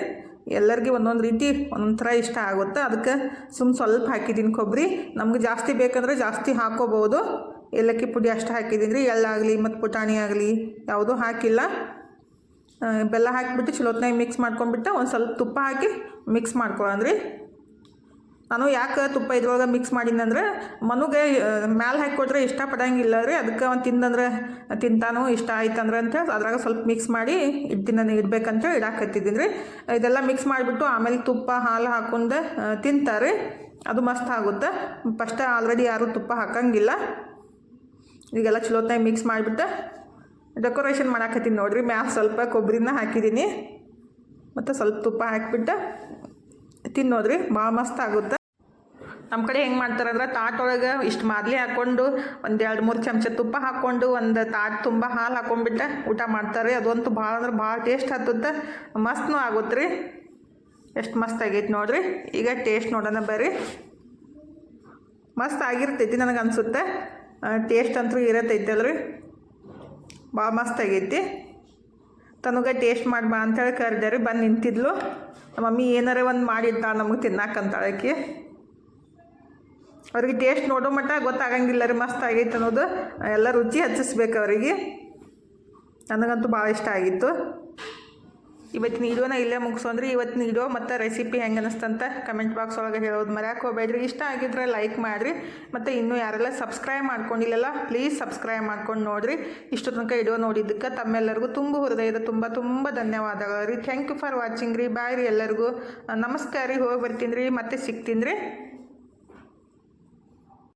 Speaker 1: ಎಲ್ಲರಿಗೆ ಒಂದೊಂದು ರೀತಿ ಒಂದೊಂದು ಥರ ಇಷ್ಟ ಆಗುತ್ತೆ. ಅದಕ್ಕೆ ಸುಮ್ ಸ್ವಲ್ಪ ಹಾಕಿದ್ದೀನಿ ಕೊಬ್ಬರಿ ನಮ್ಗೆ ಜಾಸ್ತಿ ಬೇಕಂದ್ರೆ ಜಾಸ್ತಿ ಹಾಕೋಬೋದು. ಏಲಕ್ಕಿ ಪುಡಿ ಅಷ್ಟು ಹಾಕಿದ್ದೀನಿ ರೀ. ಎಳ್ಳಾಗಲಿ ಮತ್ತು ಪುಟಾಣಿ ಆಗಲಿ ಯಾವುದೂ ಹಾಕಿಲ್ಲ. ಬೆಲ್ಲ ಹಾಕಿಬಿಟ್ಟು ಚಲೋತ್ನಾಗ ಮಿಕ್ಸ್ ಮಾಡ್ಕೊಂಡ್ಬಿಟ್ಟು ಒಂದು ಸ್ವಲ್ಪ ತುಪ್ಪ ಹಾಕಿ ಮಿಕ್ಸ್ ಮಾಡ್ಕೊಳ್ಳೋಣ್ರಿ ನಾನು ಯಾಕೆ ತುಪ್ಪ ಇದ್ರೊಳಗೆ ಮಿಕ್ಸ್ ಮಾಡಿನಂದ್ರೆ ಮನುಗೆ ಮ್ಯಾಲೆ ಹಾಕಿಕೊಟ್ರೆ ಇಷ್ಟಪಡಂಗಿಲ್ಲ ರೀ, ಅದಕ್ಕೆ ಅವ್ನು ತಿಂದಂದ್ರೆ ತಿಂತಾನೋ, ಇಷ್ಟ ಆಯ್ತಂದ್ರೆ ಅಂತ ಅದ್ರಾಗ ಸ್ವಲ್ಪ ಮಿಕ್ಸ್ ಮಾಡಿ ಇಟ್ಟು ನಾನು ಇಡ್ಬೇಕಂತ ಇಡಾಕತ್ತಿದ್ದೀನಿ ರೀ. ಇದೆಲ್ಲ ಮಿಕ್ಸ್ ಮಾಡಿಬಿಟ್ಟು ಆಮೇಲೆ ತುಪ್ಪ, ಹಾಲು ಹಾಕೊಂಡು ತಿಂತಾರೆ. ಅದು ಮಸ್ತ್ ಆಗುತ್ತೆ. ಫಸ್ಟ್ ಆಲ್ರೆಡಿ ಯಾರೂ ತುಪ್ಪ ಹಾಕಂಗಿಲ್ಲ. ಈಗೆಲ್ಲ ಚಲೋತ್ನಾಗ ಮಿಕ್ಸ್ ಮಾಡಿಬಿಟ್ಟು ಡೆಕೋರೇಷನ್ ಮಾಡಾಕತ್ತೀನಿ ನೋಡಿರಿ. ಮ್ಯಾಲೆ ಸ್ವಲ್ಪ ಕೊಬ್ಬರಿನ ಹಾಕಿದ್ದೀನಿ. ಮತ್ತು ಸ್ವಲ್ಪ ತುಪ್ಪ ಹಾಕಿಬಿಟ್ಟು ತಿನ್ನೋದ್ರಿ. ಭಾಳ ಮಸ್ತ್ ಆಗುತ್ತೆ. ನಮ್ಮ ಕಡೆ ಹೆಂಗೆ ಮಾಡ್ತಾರೆ ಅಂದ್ರೆ ತಾಟೊಳಗೆ ಇಷ್ಟು ಮಾದಲಿ ಹಾಕ್ಕೊಂಡು ಒಂದು ಎರಡು ಮೂರು ಚಮಚ ತುಪ್ಪ ಹಾಕ್ಕೊಂಡು ಒಂದು ತಾಟ್ ತುಂಬ ಹಾಲು ಹಾಕೊಂಡ್ಬಿಟ್ಟು ಊಟ ಮಾಡ್ತಾರೆ. ಅದಂತೂ ಭಾಳ ಅಂದ್ರೆ ಭಾಳ ಟೇಸ್ಟ್ ಹತ್ತುತ್ತೆ. ಮಸ್ತ್ನೂ ಆಗುತ್ತೆ ರೀ ಎಷ್ಟು ಮಸ್ತ್ ಆಗೈತೆ ನೋಡ್ರಿ. ಈಗ ಟೇಸ್ಟ್ ನೋಡೋಣ ಬರ್ರಿ. ಮಸ್ತ್ ಆಗಿರ್ತೈತಿ ನನಗೆ ಅನಿಸುತ್ತೆ. ಟೇಸ್ಟ್ ಅಂತೂ ಇರತ್ತೈತಲ್ರಿ ಭಾಳ ಮಸ್ತ್ ಆಗೈತಿ. ತನಗೆ ಟೇಸ್ಟ್ ಮಾಡಿ ಬಾ ಅಂತೇಳಿ ಕರೆದೆ ರೀ ಬಂದು ನಿಂತಿದ್ಲು. ನಮ್ಮ ಮಮ್ಮಿ ಏನಾರ ಒಂದು ಮಾಡಿದ್ದ ನಮಗೆ ತಿನ್ನಕ್ಕಂತಾಳಕ್ಕೆ ಅವ್ರಿಗೆ ಟೇಸ್ಟ್ ನೋಡೋ ಮಟ್ಟ ಗೊತ್ತಾಗಂಗಿಲ್ಲ ರೀ, ಮಸ್ತ್ ಆಗೈತೆ ಅನ್ನೋದು. ಎಲ್ಲ ರುಚಿ ಹಚ್ಚಿಸ್ಬೇಕು ಅವರಿಗೆ. ನನಗಂತೂ ಭಾಳ ಇಷ್ಟ ಆಗಿತ್ತು. ಇವತ್ತಿನ ವಿಡಿಯೋನ ಇಲ್ಲೇ ಮುಗಿಸೋಂದ್ರಿ. ಇವತ್ತಿನ ವಿಡಿಯೋ ಮತ್ತು ರೆಸಿಪಿ ಹೆಂಗೆ ಅನ್ನಿಸ್ತಂತ ಕಮೆಂಟ್ ಬಾಕ್ಸ್ ಒಳಗೆ ಹೇಳೋದು ಮರ್ಯಾಕೆ ಹೋಗ್ಬೇಡ್ರಿ. ಇಷ್ಟ ಆಗಿದ್ರೆ ಲೈಕ್ ಮಾಡಿರಿ. ಮತ್ತು ಇನ್ನೂ ಯಾರೆಲ್ಲ ಸಬ್ಸ್ಕ್ರೈಬ್ ಮಾಡ್ಕೊಂಡಿಲ್ಲಲ್ಲ ಪ್ಲೀಸ್ ಸಬ್ಸ್ಕ್ರೈಬ್ ಮಾಡ್ಕೊಂಡು ನೋಡಿರಿ. ಇಷ್ಟು ತನಕ ವಿಡಿಯೋ ನೋಡಿದ್ದಕ್ಕೆ ತಮ್ಮೆಲ್ಲರಿಗೂ ತುಂಬ ಹೃದಯದ ತುಂಬ ತುಂಬ ಧನ್ಯವಾದಗಳು ರೀ. ಥ್ಯಾಂಕ್ ಯು ಫಾರ್ ವಾಚಿಂಗ್ ರೀ. ಬಾಯ್ ರೀ ಎಲ್ಲರಿಗೂ. ನಮಸ್ಕಾರ ರೀ. ಹೋಗಿ ಬರ್ತೀನಿ ರೀ. ಮತ್ತೆ ಸಿಗ್ತೀನಿ ರೀ.